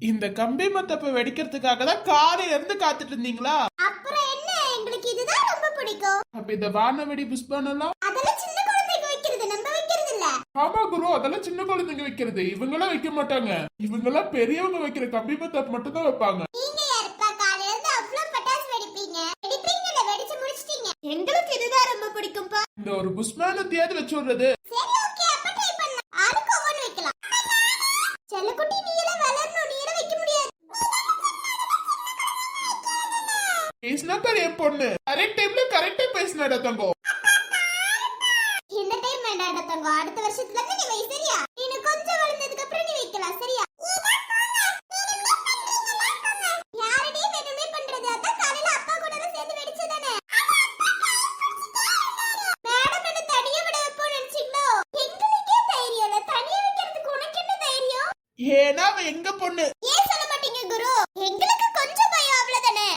இந்த கம்பி மத்தப்ப வெடிக்கிறதுக்காக தான் காலையில இருந்து காத்துட்டு இருந்தீங்களா அப்புறம் என்ன? எங்களுக்கு இதுதான் ரொம்ப பிடிக்கும். அப்ப இந்த வானவெடி புஷ்பனெல்லாம் அதெல்லாம் சின்ன குழந்தைங்க வைக்கிறது. நம்ம வைக்கிறது இல்ல. ஆமா குரு அதெல்லாம் சின்ன குழந்தைங்க வைக்கிறது. இவங்கெல்லாம் வைக்க மாட்டாங்க. இவங்கெல்லாம் பெரியவங்க வைக்கிற கம்பி மத்தப் மட்டும் தான் வைப்பாங்க. நீங்க யாருப்பா? காலையில இருந்து அவ்வளவு பட்டாசு வெடிப்பீங்க. வெடிப்பீங்கல்ல? வெடிச்சு முடிச்சிட்டீங்க. எங்களுக்கு இதுதான் ரொம்ப பிடிக்கும்பா. இந்த ஒரு புஷ்பானத்தையாவது வச்சு விடுறது சரி ஓகே அப்ப ட்ரை பண்ணலாம் ஆளுக்கு ஒவ்வொன்னு வைக்கலாம் செல்லக்குட்டி நீ எல்லாம் வளரணும் நீ எல்லாம் வைக்க முடியாது பேசினா பெரிய பொண்ணு கரெக்ட் டைம்ல கரெக்டா பேசினாடா தங்கம். இந்த டைம் வேண்டாம் தங்கம். அடுத்த வருஷத்துல இருந்து நீ வை சரியா நீ கொஞ்சம் வளர்ந்ததுக்கு அப்புறம் நீ வைக்கலாம் சரியா யாரடி வேணுமே பண்றது அதான் காலையில அப்பா கூட சேர்ந்து வெடிச்சதானே மேடம் என்ன தனியா விட வைப்போம் நினைச்சீங்களோ எங்களுக்கே தைரியம் இல்ல தனியா வைக்கிறதுக்கு உனக்கு என்ன தைரியம் ஏன்னா அவ எங்க பொண்ணு ஏன் சொல்ல மாட்டீங்க குரு எங்களுக்கு கொஞ்சம் பயம் அவ்வளவுதானே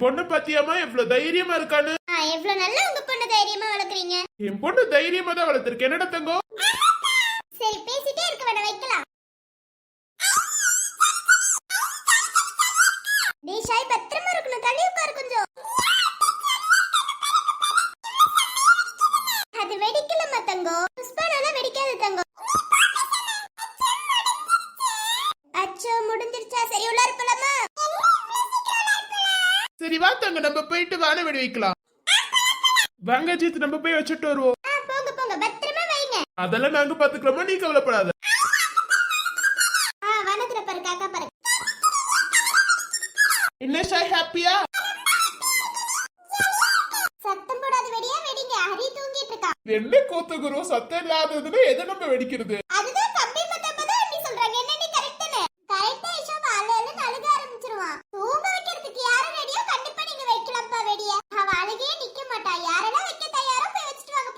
என் பொண்ணு பத்தியாமா எவ்வளவு தைரியமா இருக்கான்னு? எவ்வளவு நல்லா உங்க பொண்ணு தைரியமா வளர்க்குறீங்க? என் பொண்ணு தைரியமா தான் வளர்த்திருக்கு. என்னடா தங்கம்? வானவெடி வைக்கலாம் வாங்க ஜீத் நம்ம போய் வச்சுட்டு வருவோம். ஆ போங்க போங்க. பத்திரமா வைங்க. அதெல்லாம் நாங்க பாத்துக்கிறோமா? நீ கவலைப்படாத. ஆ வனத்துல பாரு காக்கா பாரு. என்ன ஷாய் ஹாப்பியா? சத்தம் போடாத வெடியா வெடிங்க. ஹரி தூங்கிட்டு இருக்கா. என்ன கூத்து குரு சத்தம் இல்லாததுன்னு எதை நம்ம வெடிக்கிறது அதுதான் கம்பி மத்தப்பதான் நீ சொல்றாங்க என்ன நீ கரெக்ட் தானே கரெக்டா இஷா அழுன்னு அழுக ஆரம்பிச்சிருவான் தூங்க வைக்கிறதுக்கு யாரு ரெடியோ கண்டிப்பா நீங்க வைக்கலாம்ப்பா வெடிய அவ அழுகையே நிக்க மாட்டா யாரெல்லாம் வைக்க தயாரோ போய் வச்சுட்டு வாங்க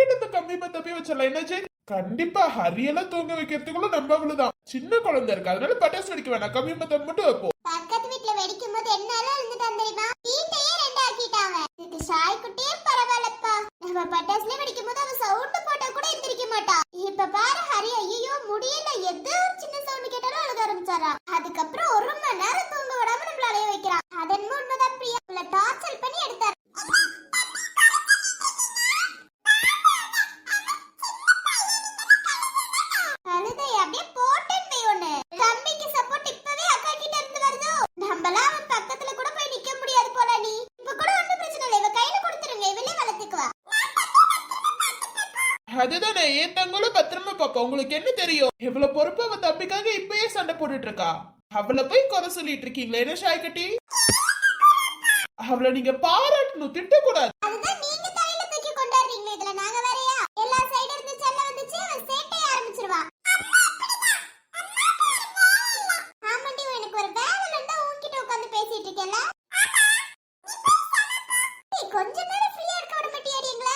போங்க கம்மி பத்த போய் வச்சிடலாம். என்ன ஜெய் கண்டிப்பா ஹரியெல்லாம் தூங்க வைக்கிறதுக்குள்ள நம்ம அவ்வளவுதான். சின்ன குழந்தை இருக்கு. அதனால பட்டாசு வெடிக்க வேணாம். கம்மி மத்தம் மட்டும் வைப்போம் பக்கத்து வீட்ல வெடிக்கும் போது என்னால இருந்துட்டான் தெரியுமா வீட்டையே ரெண்டு ஆக்கிட்டாங்க இதுக்கு ஷாய் குட்டியே பரவாயில்லப்பா நம்ம பட்டாசுல வெடிக்கும் போது அவ சவுண்ட் போட்டா கூட எந்திரிக்க மாட்டா இப்ப பாரு ஹரி ஐயோ முடியல எது ஒரு சின்ன சவுண்ட் கேட்டாலும் அழுக ஆரம்பிச்சாரா அதுக்கப்புறம் ஒரு மணி நேரம் தூங்க விடாம நம்மள அலைய வைக்கிறான் அதன் உண்மைதான் பிரியா உள்ள டார்ச்சர் பண்ணி எடுத்தார் கழுதை அப்படியே போட்டேன் வை ஒண்ணு தம்பிக்கு சப்போர்ட் இப்பவே அக்கா கிட்ட இருந்து வருதோ நம்மளாம் அவன் பக்கத்துல கூட போய் நிக்க முடியாது போல நீ இப்ப கூட ஒண்ணும் பிரச்சனை இல்லை இவ கையில கொடுத்துருங்க இவளே வளர்த்துக்குவா அதுதானே என் தங்களும் பத்திரமா பாப்பா உங்களுக்கு என்ன தெரியும்? இவ்வளவு பொறுப்பு அவ தம்பிக்காக இப்பயே சண்டை போட்டுட்டு இருக்கா அவளை போய் குறை சொல்லிட்டு இருக்கீங்களே என்ன ஷாய்கட்டி அவளை நீங்க பாராட்டணும் திட்டக்கூடாது அதுதான் நீங்க தலையில தூக்கி கொண்டாடுறீங்களே இதுல நாங்க வேறயா எல்லா சைடு இருந்து செல்ல வந்துச்சு அவன் சேட்டை ஆரம்பிச்சிருவா ஆமாண்டி எனக்கு ஒரு வேலை இருந்தா உன்கிட்ட உட்கார்ந்து பேசிட்டு இருக்கேன்ல ஏய், கொஞ்ச நேரம் ஃப்ரீயா இருக்க விட மாட்டியாடி எங்களை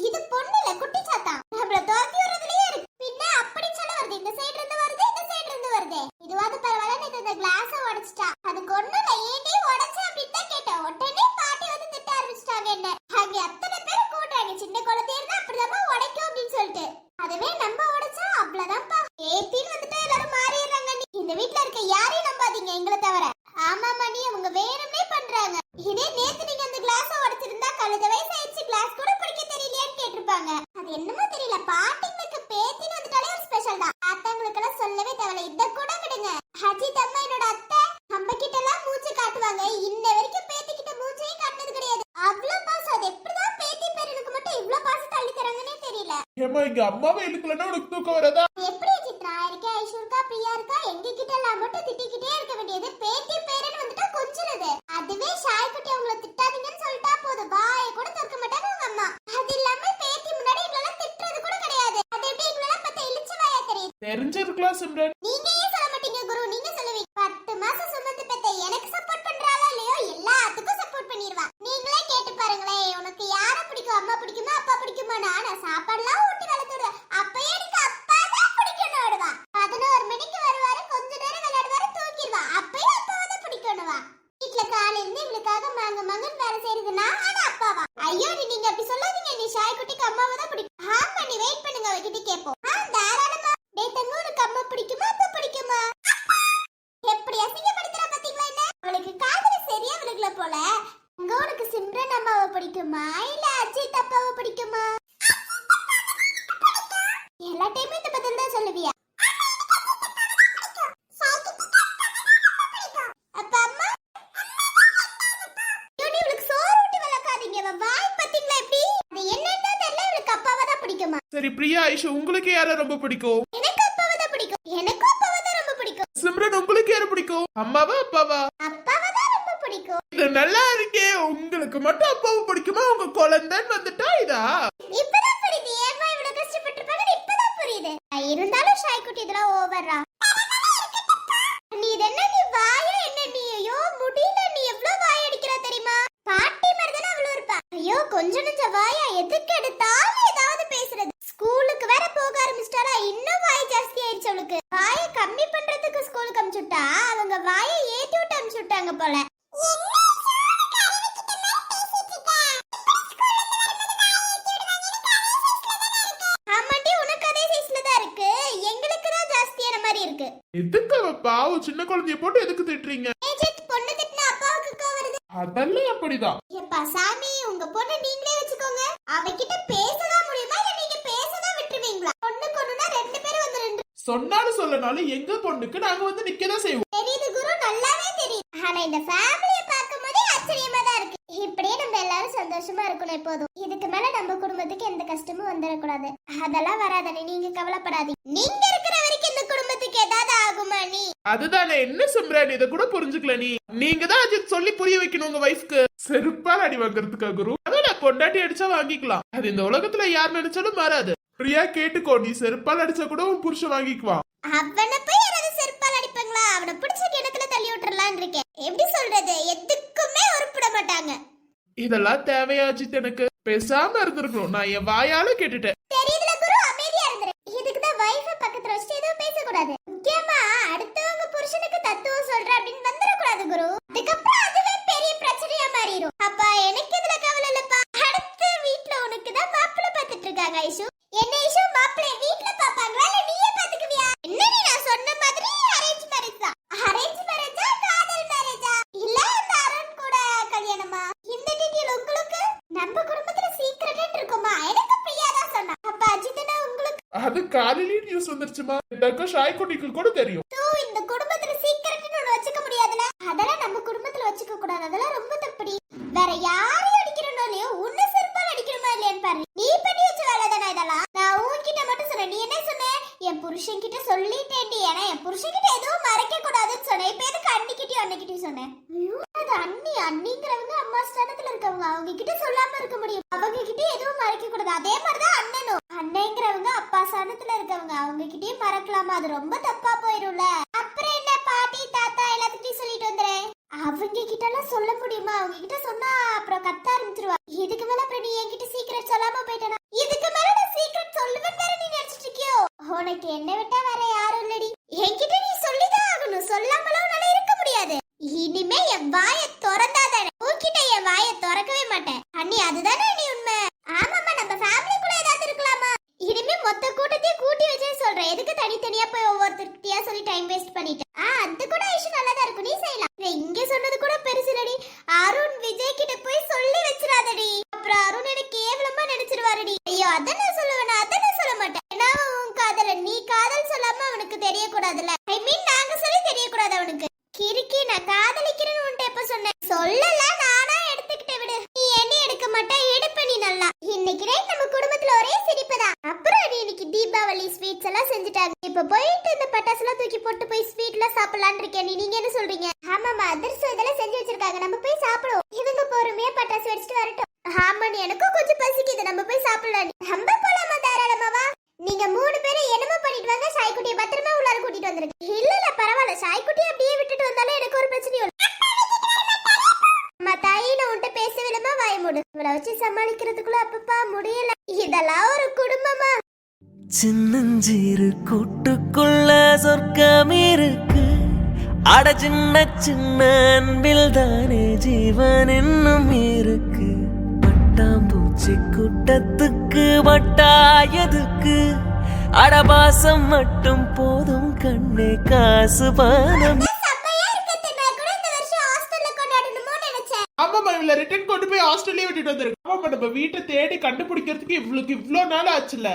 இது பொண்ணு இல்ல குட்டி சாத்தா நம்மள துரத்தி விடுறதுலயே இருக்கு பின்ன அப்படி சொல்ல வருது இந்த சைடு இருந்து வருது இந்த சைடு இருந்து வருது இதுவாது பரவாயில்ல நேத்து இந்த கிளாஸ உடைச்சிட்டா அதுக்கு ஒண்ணு இல்ல ஏண்டி உடைச்ச அப்படின்னு தான் கேட்டேன் உடனே பாட்டி வந்து திட்ட ஆரம்பிச்சிட்டாங்க என்ன அங்க அத்தனை பேர் கூட்டாங்க சின்ன குழந்தையா இருந்தா அப்படிதான் உடைக்கும் அப்படின்னு சொல்லிட்டு அதுவே நம்ம உடைச்சா அவ்வளவுதான்ப்பா ஏத்தின்னு வந்துட்டா எல்லாரும் மாறிடுறாங்க நீ இந்த வீட்ல இருக்க யாரையும் நம்பாதீங்க எங்களை தவிர ஆமாமா நீ அவங்க வேணும்னே பண்றாங்க இதே நேத்து நீங்க அந்த கிளாஸ உடைச்சிருந்தா கழுத வயசு ஆயிடுச்சு கிளாஸ் கூட பிடிக்க தெரியலையான்னு கேட்டிருப்பாங்க அது என்னமோ தெரியல பாட்டிங்களுக்கு பேத்தின்னு வந்துட்டாலே ஒரு ஸ்பெஷல் தான் அத்தங்களுக்கு எல்லாம் சொல்லவே தேவையில்ல இத கூட விடுங்க அஜித் அம்மா என்னோட அத்தை நம்ம கிட்ட எல்லாம் மூச்சு காட்டுவாங்க இன்ன வரைக்கும் பேத்தி கிட்ட மூச்சையே காட்டினது கிடையாது அவ்வளவு பாசம் அது எப்படிதான் பேத்தி பேரனுக்கு மட்டும் இவ்வளவு பாசம் தள்ளி தராங்கன்னே தெரியல ஏமா இங்க அம்மாவை இழுக்கலன்னா உனக்கு தூக்கம் வராதா? எப்படி சித்ரா? இருக்கா ஐஸ்வர்க்கா பிரியா இருக்கா எங்க கிட்ட எல்லாம் மட்டும் திட்டிக்கிட்டே இருக்க வேண்டியது. பேத்தி பேரன் வந்துட்டா கொஞ்சுறது அதுவே ஷாய் குட்டி அவங்கள திட்டாதீங்கன்னு சொல்லிட்டா போதும் வாயை கூட திறக்க மாட்டாங்க உங்க அம்மா அது இல்லாம பேத்தி முன்னாடி எங்களெல்லாம் திட்டுறது கூட கிடையாது தெரிஞ்சிருக்கலாம் சிம்ரன் நீங்க ஏன் சொல்ல மாட்டீங்க குரு நீங்க சொல்லுவீங்க பத்து மாசம் சுமந்து பெத்த எனக்கு சப்போர்ட் பண்றாளா இல்லையோ எல்லாத்துக்கும் சப்போர்ட் பண்ணிடுவா நீங்களே கேட்டு பாருங்களேன் உனக்கு யார பிடிக்கும் அம்மா பிடிக்குமா அப்பா பிடிக்குமா நான் சாப்பாடுலாம் ஊட்டி வளர்த்துடுவேன் அப்பயே எனக்கு அப்பா தான் பிடிக்கணும் விடுவா பதினோரு மணிக்கு வருவாரு கொஞ்ச நேரம் விளையாடுவாரு தூக்கிடுவா அப்பயே அப்பாவை தான் பிடிக்கணுவா வீட்டுல காலையில இருந்து இவளுக்காக மாங்க மகன் வேலை செய்யறது நான் ஆனா அப்பாவா ஐயோ நீ நீங்க அப்படி சொல்லாதீங்க நீ ஷாய் குட்டிக்கு அம்மாவை தான் பிடிக்கும் ஆ பண்ணி வெயிட் பண்ணுங்க அவகிட்ட கேட்போம் ஆ தாராளமா டேய் தங்க உனக்கு அம்மா பிடிக்குமா அப்பா பிடிக்குமா எப்படி அசிங்கப்படுத்துறா பாத்தீங்களா என்ன அவளுக்கு காதல சரியா விழுகல போல அங்க உனக்கு சிம்ரன் அம்மாவை பிடிக்குமா இல்ல அஜித் அப்பாவை பிடிக்குமா எல்லா டைமும் இந்த பதில் தான் சொல்லுவியா அப்ப அம்மா ஐயோ, நீ இவளுக்கு சோறு ஊட்டி வளர்க்காதீங்க இவ வாய் பாத்தீங்களா எப்படி அது என்னன்னு தான் தெரியல இவளுக்கு அப்பாவை தான் பிடிக்குமா சரி பிரியா ஐஷு உங்களுக்கு யார ரொம்ப பிடிக்கும்? எனக்கு அப்பாவை தான் பிடிக்கும். எனக்கும் அப்பாவை தான் ரொம்ப பிடிக்கும். சிம்ரன் உங்களுக்கு யார பிடிக்கும்? அம்மாவா அப்பாவா? அப்பாவை தான் ரொம்ப பிடிக்கும். இது நல்லா இருக்கே. உங்களுக்கு மட்டும் அப்பாவை பிடிக்குமா? உங்க குழந்தைன்னு வந்துட்டா இதா? இப்பதான் புரியுது. ஏமா இவ்வளவு கஷ்டப்பட்டிருப்பாங்கன்னு இப்பதான் புரியுது. இருந்தாலும் ஷாய்க்குட்டி இதெல்லாம் ஓவரா நீ இது என்ன நீ வாயா என்ன நீ? ஐயோ முடியல. நீ எவ்வளவு வாய் அடிக்கிறா தெரியுமா? பாட்டி மாதிரி தானே அவ்வளவு இருப்பா. ஐயோ கொஞ்ச நெஞ்ச வாயா. எதுக்கு எடுத்தாலும் ஏதாவது பேசுறது ஸ்கூலுக்கு வேற போக ஆரம்பிச்சிட்டாரா இன்னும் வாய் ஜாஸ்தி ஆயிடுச்சு அவளுக்கு வாயை கம்மி பண்றதுக்கு ஸ்கூலுக்கு அனுப்பிச்சுட்டா அவங்க வாயை ஏத்தி விட்டு அனுப்பிச்சுட்டாங்க போல ஆமாட்டி உனக்கு அதே சைஸ்ல தான் இருக்கு எங்களுக்கு தான் ஜாஸ்தியான மாதிரி இருக்கு எதுக்கு அவ பாவம் சின்ன குழந்தைய போட்டு எதுக்கு திட்டுறீங்க ஏஜெட் பொண்ணு திட்டினா அப்பாவுக்கு கோவம் வருது அதெல்லாம் அப்படிதான் எப்பா சாமி உங்க பொண்ணு நீங்களே வச்சுக்கோங்க. அவகிட்ட பேசதான் முடியுமா இல்ல நீங்க பேசதான் விட்டுருவீங்களா? பொண்ணு கொண்டுனா ரெண்டு பேரும் வந்து ரெண்டு சொன்னாலும் சொல்லனாலும் எங்க பொண்ணுக்கு நாங்க வந்து நிக்கதான் செய்வோம். தெரியுது குரு. நல்லாவே தெரியுது ஆனா இந்த ஃபேமிலியை பார்க்கும் போதே ஆச்சரியமா தான் இருக்கு. இப்படியே நம்ம எல்லாரும் சந்தோஷமா இருக்கணும் எப்போதும். இதுக்கு மேல நம்ம குடும்பத்துக்கு எந்த கஷ்டமும் வந்துடக்கூடாது அதெல்லாம் வராதனே நீங்க கவலைப்படாதீங்க. நீங்க இருக்கிற வரைக்கும் இந்த குடும்பத்துக்கு ஏதாவது ஆகுமா நீ அதுதானே. என்ன சிம்ரன் இத கூட புரிஞ்சுக்கல நீ. நீங்க தான் அஜித் சொல்லி புரிய வைக்கணும் உங்க வைஃப்க்கு செருப்பால் அடி வாங்குறதுக்கா குரு? அதான் பொண்டாட்டி அடிச்சா வாங்கிக்கலாம். அது இந்த உலகத்துல யார் நினைச்சாலும் மாறாது. பிரியா கேட்டுக்கோ. நீ செருப்பால் அடிச்சா கூட உன் புருஷன் வாங்கிக்குவான். அவனை போய் யாராவது செருப்பால் அடிப்பாங்களா? அவனை பிடிச்ச கிணத்துல தள்ளி விட்டுறலாம்னு இருக்கேன். எப்படி சொல்றது? எதுக்குமே உருப்பிட மாட்டாங்க. இதெல்லாம் தேவையா அஜித் எனக்கு? பேசாம இருந்திருக்கணும். நான் என் வாயால கேட்டுட்டேன். தெரியுதுல குரு அமைதியா இருந்துரு. இதுக்கு தான் பக்கத்துல எதுவும் முக்கியமா அடுத்தவங்க புருஷனுக்கு தத்துவம் சொல்ற அப்படின்னு வந்துடக்கூடாது குரு. அதுக்கப்புறம் அதுவே பெரிய பிரச்சனையா மாறிடும் அப்ப எனக்கு இதுல கவலை இல்லப்பா. அடுத்த வீட்ல உனக்கு தான் மாப்பிள்ளை பார்த்துட்டு இருக்காங்க ஐஷு. என்ன ஐஷு? மாப்பிள்ளை வீட்ல பாப்பாங்களா இல்ல பாத்துக்குவியா என்ன நீ நான் சொன்ன மாதிரி அரேஞ்ச் மேரேஜ் தான் அரேஞ்ச் மேரேஜா காதல் மேரேஜா இல்ல இந்த அருண் கூட கல்யாணமா இந்த டீட்டெயில் உங்களுக்கு நம்ம குடும்பத்துல சீக்கிரட் இருக்குமா எனக்கு பிரியா தான் சொன்னா அப்ப அஜித்தனா உங்களுக்கு அது காலையிலயும் நியூஸ் இருக்க ஷாய் குட்டிக்கு கூட தெரியும். இந்த குடும்பத்துல சீக்கிரட்னு ஒண்ணு வச்சுக்க முடியாதுல. அதெல்லாம் நம்ம குடும்பத்துல வச்சுக்க கூடாது. அதெல்லாம் ரொம்ப தப்புடி. வேற யாரையும் அடிக்கிறனோ இல்லையோ உன்னை செருப்பால் அடிக்கணுமா இல்லையான்னு பாரு. நீ பண்ணி வச்ச வேலை தானே இதெல்லாம்? நான் உன்கிட்ட மட்டும் சொன்னேன். நீ என்ன சொன்ன? என் புருஷன் கிட்ட சொல்லிட்டேன்டி. ஏன்னா என் புருஷன் கிட்ட எதுவும் மறைக்க கூடாதுன்னு சொன்னேன். இப்ப எதுக்கு அண்ணிக்கிட்டயும் அன்னைக்கிட்டயும் சொன்னேன் அது அண்ணி. அண்ணிங்கிறவங்க அம்மா ஸ்தானத்துல இருக்கவங்க. அவங்க கிட்ட சொல்லாம இருக்க முடியும். அவங்க கிட்ட எதுவும் மறைக்க கூடாது. அதே மாதிரிதான் அண்ணனும். அண்ணங்கிறவங்க அப்பா சனத்துல இருக்கவங்க. அவங்க கிட்டயும் மறக்கலாமா அது ரொம்ப தப்பா போயிரும்ல. அப்புறம் என்ன? பாட்டி தாத்தா எல்லாத்துக்கிட்டையும் சொல்லிட்டு வந்துறேன் அவங்க கிட்ட எல்லாம் சொல்ல முடியுமா? அவங்க கிட்ட சொன்னா அப்புறம் கத்த ஆரம்பிச்சிருவா. இதுக்கு மேல அப்புறம் நீ என்கிட்ட சீக்கிரம் சொல்லாம போயிட்டனா? இதுக்கு மேல நான் சீக்கிரம் சொல்லுவேன் வேற நீ நினைச்சிட்டு இருக்கியோ? உனக்கு என்ன விட்டா வேற யாரும் இல்லடி. என்கிட்ட நீ சொல்லிதான் ஆகணும். சொல்லாமலாம் உன்னால இருக்க முடியாது. இனிமே என் வாயை திறந்த சமாளிக்கிறதுக்குள்ள அப்பப்பா முடியல. இதெல்லாம் ஒரு குடும்பமா? சின்னஞ்சிறு கூட்டுக்குள்ள சொர்க்கம் இருக்கு. அட சின்ன சின்ன அன்பில் தானே ஜீவன் இன்னும் இருக்கு. பட்டாம்பூச்சி கூட்டத்துக்கு வட்டாயதுக்கு அடபாசம் மட்டும் போதும் கண்ணே காசு பானம். நினைச்சேன் ஆமாமா இவள ரிட்டர்ன் கொண்டு போய் ஆஸ்திரேலியா விட்டுட்டு வந்திருக்கு. ஆமாமா நம்ம வீட்டை தேடி கண்டுபிடிக்கிறதுக்கு இவளுக்கு இவ்ளோ நாள் ஆச்சுல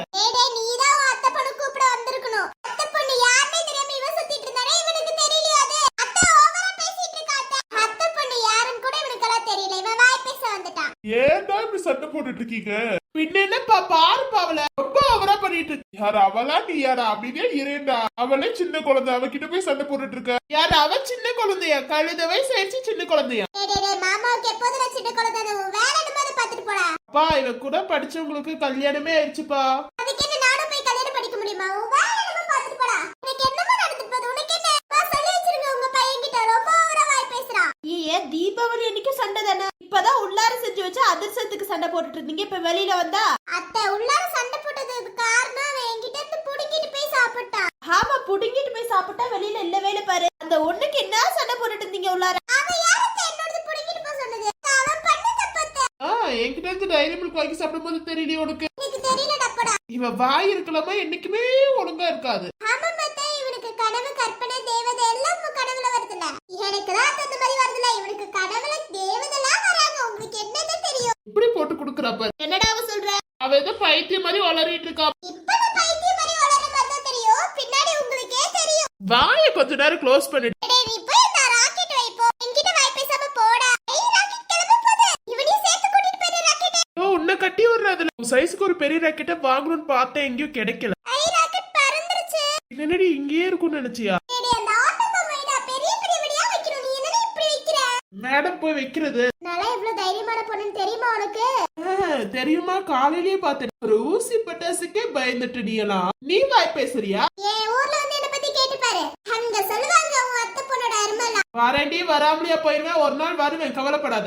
பேச வந்துட்டான். ஏன்டா இப்படி சண்டை போட்டுட்டு இருக்கீங்க? பின்ன என்னப்பா பாருப்பா அவள ரொம்ப அவரா பண்ணிட்டு இருக்கு. யார் அவளா? நீ யாரா? அப்படியே இரேண்டா. அவளே சின்ன குழந்தை. அவகிட்ட போய் சண்டை போட்டுட்டு இருக்க. யார்? அவ சின்ன குழந்தையா? கழுத வயசு ஆயிடுச்சு சின்ன குழந்தையா அப்பா இவ கூட படிச்சவங்களுக்கு கல்யாணமே ஆயிடுச்சுப்பா. அதுக்கு என்ன நானும் போய் கல்யாணம் படிக்க முடியுமா? உன் வேலை என்னமோ பார்த்துட்டு போடா. எனக்கு என்னமோ நடந்துட்டு போகுது. உனக்கு என்ன? பா, சொல்லி வச்சிருங்க உங்க பையன் கிட்ட ரொம்ப ஓவரா வாய் பேசுறான். ஏ தீபாவளி அன்னைக்கு சண்டை தானே? இப்பதான் உள்ளார செஞ்சு வச்சு அதிர்ஷ்டத்துக்கு சண்டை போட்டுட்டு இருந்தீங்க. இப்ப வெளியில வந்தா? அத்தை உள்ளார சண்டை போட்டதுக்கு காரணம் அவன் என்கிட்ட இருந்து புடுங்கிட்டு போய் சாப்பிட்டான் ஆமா புடுங்கிட்டு போய் சாப்பிட்டா வெளியில இல்ல வேலை பாரு. அந்த ஒண்ணுக்கு என்ன சண்டை போட்டுட்டு இருந்தீங்க உள்ளார? அவன் என்னோடது புடுங்கிட்டு போக சொன்னது? அவன் பண்ண தப்பத்தை ஆ என்கிட்ட இருந்து டைரி மில்க் வாங்கி சாப்பிடும்போது தெரியலையே உனக்கு. எனக்கு தெரியல டப்படா இவ வாய் இருக்கலாமா என்னைக்குமே ஒழுங்கா இருக்காது ஆமா மத்த இவனுக்கு கனவு கற்பனை தேவதை எல்லாம் உன் கனவுல வருதுல எனக்கு தான் அந்த மாதிரி வருதுல இவனுக்கு கனவுல தேவதைலாம் வராங்க உங்களுக்கு என்னதான் தெரியும் இப்படி போட்டு குடுக்கறப்ப என்னடா அவ சொல்ற அவ ஏதோ பைத்தியம் மாதிரி வளரிட்டு இருக்கா. வாயை கொஞ்ச நேரம் க்ளோஸ் பண்ணிட்டு உன்னை கட்டி விடுறதுல. சைஸ்க்கு ஒரு பெரிய ராக்கெட்டை வாங்கணும்னு பார்த்தேன் எங்கேயும் கிடைக்கல. என்னடி இங்கேயே இருக்கும்னு நினைச்சியா? மேடம் போய் வைக்கிறது. பொண்ணுன்னு தெரியுமா உனக்கு? தெரியுமா? காலையிலேயே பார்த்தேன் ஒரு ஊசி பட்டாசுக்கே பயந்துட்டு நீ எல்லாம் நீ வாய் பேசுறியா? என் ஊர்ல வந்து என்ன பத்தி கேட்டு பாரு. அங்க சொல்லுவாங்க உன் அத்தை பொண்ணோட அருமெல்லாம் வரேன்டி வராமலையா போயிருவேன். ஒரு நாள் வருவேன் கவலைப்படாத.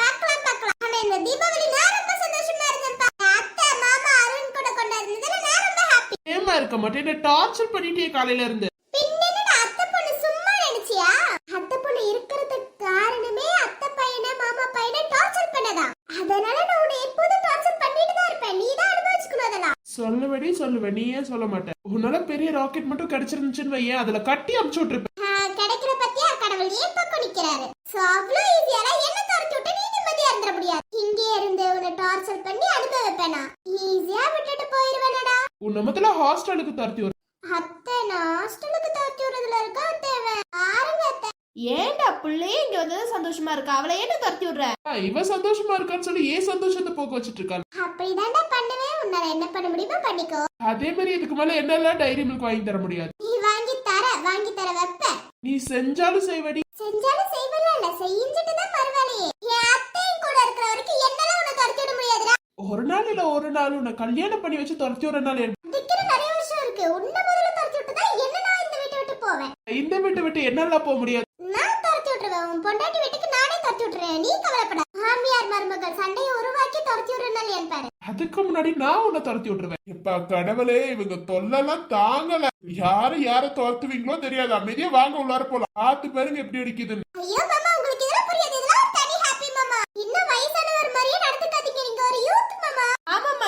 பார்க்கலாம் பார்க்கலாம். ஆனா இந்த தீபாவளி நான் ரொம்ப சந்தோஷமா இருந்தேன்ப்பா. என் அத்தை மாமா அருண் கூட கொண்டாடுனதுல நான் ரொம்ப ஹாப்பி ஏமா இருக்க மாட்டேன்? டார்ச்சர் பண்ணிட்டே காலையில இருந்து பின்னென்ன அத்தை பொண்ணு சும்மா நினைச்சியா அத்தை பொண்ணு இருக்கிறதுக்கு காரணமே அத்தை பையனை மாமா பையனை டார்ச்சர் பண்ணதான் அதனால நான் உன்னை எப்போதும் டார்ச்சர் பண்ணிட்டு தான் இருப்பேன் நீ தான் அனுபவிச்சுக்கணும் அதெல்லாம் சொல்லுவடி சொல்லுவேன். நீ ஏன் சொல்ல மாட்டேன் உன்னால பெரிய ராக்கெட் மட்டும் கிடைச்சிருந்துச்சுன்னு வையேன் அதுல கட்டி அமுச்சு விட்டுருப்பேன். கிடைக்கிற பத்தியா? கடவுள் ஏன் பக்கம் நிக்கிறாரு சோ அவ்வளவு ஈஸியால என்ன துரத்தி விட்டு நீ நிம்மதியா இருந்துட முடியாது. இங்கே இருந்து உன்னை டார்ச்சர் பண்ணி அனுப்ப வைப்பேனா? ஈஸியா விட்டுட்டு போயிருவேனடா. உன்னை முதல்ல ஹாஸ்டலுக்கு துரத்தி விடு அத்தை நான் ஹாஸ்டலுக்கு துரத்தி விடுறதுல இருக்கா தேவை ஆறுங்க அத்தை. ஏன்டா பிள்ளையே இங்க வந்தது சந்தோஷமா இருக்கா? அவளை ஏன்டா துரத்தி விடுற? இவ சந்தோஷமா இருக்கான்னு சொல்லி ஏன் சந்தோஷத்தை போக்க வச்சிட்டு இருக்காள்? அப்படிதான்டா பண்ணுவேன். உன்னால என்ன பண்ண முடியுமோ பண்ணிக்கோ. அதே மாதிரி இதுக்கு மேல என்னெல்லாம் டைரி மில்க் வாங்கி தர முடியாது. நீ வாங்கி தர வாங்கி தர வைப்ப. நீ செஞ்சாலும் செய்வடி. செஞ்சாலும் செய்வல இல்ல செஞ்சுட்டு தான் பரவாயில்லையே. என் அத்தையும் கூட இருக்கிற வரைக்கும் என்னால உன்னை துரத்தி விட முடியாதுடா. ஒரு நாள் இல்ல ஒரு நாள் உன்னை கல்யாணம் பண்ணி வச்சு துரத்தி ஒரு நாள்? அதுக்குன்னு நிறைய விஷயம் இருக்கு. உன்னை முதல்ல துரத்தி விட்டு தான் என்ன நான் இந்த வீட்டை விட்டு போவேன்? இந்த வீட்டை விட்டு என்னால போக முடியாது. நான் துரத்தி விட்டுருவேன். உன் பொண்டாட்டி வீட்டுக்கு நானே துரத்தி விட்டுறேன் நீ கவலைப்பட. மாமியார் மருமகள் சண்டையை உருவாக்கி துரத்தி விடுறனால என் பாரு. அதுக்கு முன்னாடி நான் உன்னை துரத்தி விட்டுருவேன். இப்ப கடவுளே இவங்க தொல்லெல்லாம் தாங்கல. யாரு யார துரத்துவீங்களோ தெரியாது. அமைதியா வாங்க உள்ளார போலாம். பார்த்து பாருங்க எப்படி அடிக்குதுன்னு.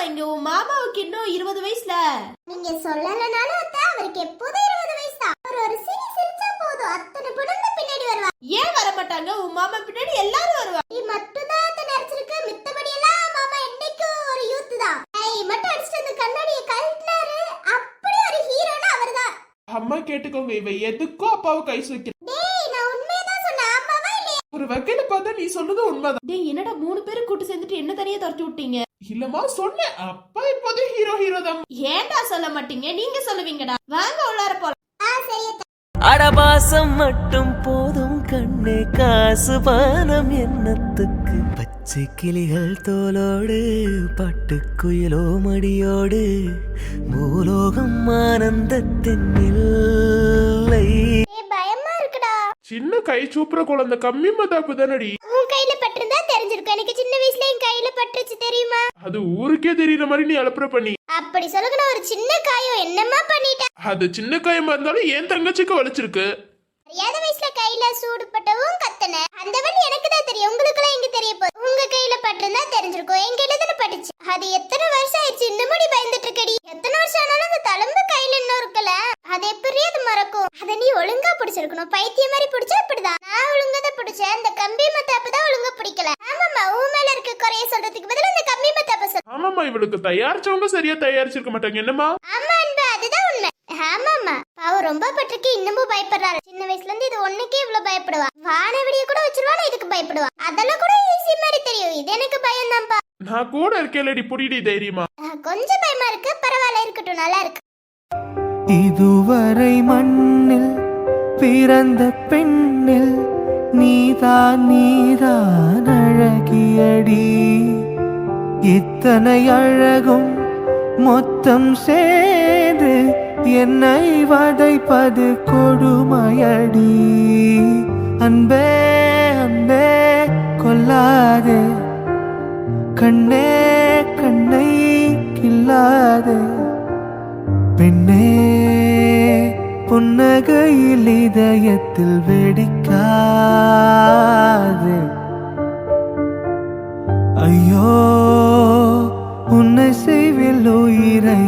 இங்க உன் மாமாவுக்கு இன்னும் இருபது வயசுல. நீங்க சொல்லலனாலும் அத்தை அவருக்கு எப்போதும் இருபது வயசு தான். அவர் ஒரு சிரி சிரிச்சா போதும். அத்தனை பின்னாடி வருவா. ஏன் வர மாட்டாங்க உன் மாமா பின்னாடி எல்லாரும் வருவாங்க நீ மட்டும்தான் அத்தை நடிச்சிருக்கு மித்தபடி எல்லாம் மாமா என்னைக்கும் ஒரு யூத் தான் ஐ மட்டும் அடிச்சிட்டு அந்த கண்ணாடியை கழட்டினாரு அப்படி ஒரு ஹீரோனா அவர்தான் அம்மா கேட்டுக்கோங்க இவ எதுக்கும் அப்பாவை கை இல்லையா? ஒரு வகையில பார்த்தா நீ சொல்றது உண்மைதான். டேய் என்னடா மூணு பேரும் கூட்டு சேர்ந்துட்டு என்ன தனியா துரத்தி விட்டீங்க? இல்லம்மா சொன்னேன். அப்பா இப்போதே ஹீரோ ஹீரோ தான். ஏன்டா சொல்ல மாட்டீங்க? நீங்க சொல்லுவீங்கடா. வாங்க உள்ளார போலாம். ஆ சரி அத்தை. அடபாசம் மட்டும் போதும் கண்ணே. காசு பானம் என்னத்துக்கு? பச்சை கிளிகள் தோலோடு பட்டுக்குயிலோ மடியோடு பூலோகம் ஆனந்தத்தின் இல்லை பயமா இருக்குடா. சின்ன கை சூப்புற குழந்தை கம்மி மதாப்பு தானடி உன் கையில பட்டிருந்தா தெரிஞ்சு தெரிஞ்சிருக்கும். எனக்கு சின்ன வயசுல என் கையில பட்டுச்சு தெரியுமா? அது ஊருக்கே தெரியற மாதிரி நீ அலப்புற பண்ணி. அப்படி சொல்லுங்க ஒரு சின்ன காயம் என்னம்மா பண்ணிட்டேன் அது சின்ன காயமா இருந்தாலும் என் தங்கச்சிக்கு வலிச்சிருக்கு? அறியாத வயசுல கையில சூடு பட்டவும் கத்தன. அந்த வழி எனக்கு தான் தெரியும். உங்களுக்குலாம் எங்க தெரிய போகுது? உங்க கையில பட்டிருந்தா தெரிஞ்சிருக்கும். என் கையில தானே பட்டுச்சு அது எத்தனை வருஷம் ஆயிடுச்சு? இன்னும் நீ பயந்துட்டு இருக்கடி எத்தனை வருஷம் ஆனாலும் அந்த தழும்பு கையில இன்னும் இருக்கல. அது எப்படி அது மறக்கும். அதை நீ ஒழுங்கா பிடிச்சிருக்கணும். பைத்தியம் மாதிரி பிடிச்சா அப்படிதான். நான் ஒழுங்கா தான் பிடிச்சேன். அந்த கம்பி மத்தாப்பு தான் ஒழுங்கா பிடிக்கல. ஆமாமா உன் மேல இருக்க குறைய சொல்றதுக்கு பதிலா அந்த கம்பி மத்தாப்ப சொல் ஆமாம்மா இவளுக்கு தயாரிச்சவங்க சரியா தயாரிச்சிருக்க மாட்டாங்க. என்னம்மா? ஆமா அன்பு அதுதான் உண்மை. ஆமாமா பாவம் ரொம்ப பட்டிருக்கு இன்னமும் பயப்படுறாரு. சின்ன வயசுல இருந்து இது ஒண்ணுக்கே இவ்வளவு பயப்படுவா. வான வெடிய கூட வச்சிருவானா இதுக்கு பயப்படுவா? அதெல்லாம் கூட ஈஸி மாதிரி தெரியும். இது எனக்கு பயம் தான்ப்பா நான் கூட இருக்கேன்லடி புடிடி தைரியமா. கொஞ்சம் பயமா இருக்கு பரவாயில்ல இருக்கட்டும் நல்லா இருக்கு. இதுவரை மண்ணில் பிறந்த பெண்ணில் நீதான் நீதான் அழகியடி. இத்தனை அழகும் மொத்தம் சேர்ந்து என்னை வதைப்பது கொடுமையடி. அன்பே அன்பே கொல்லாது. கண்ணே கண்ணை கில்லாது பெண்ணே புன்னகையில் இதயத்தில் வெடிக்காது. ஐயோ உன்னை செய்வில் உயிரை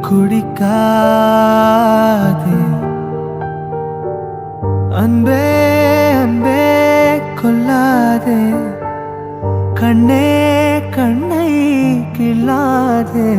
குடிக்காது. அன்பே அன்பே கொல்லாதே. கண்ணே கண்ணை கிள்ளாதே.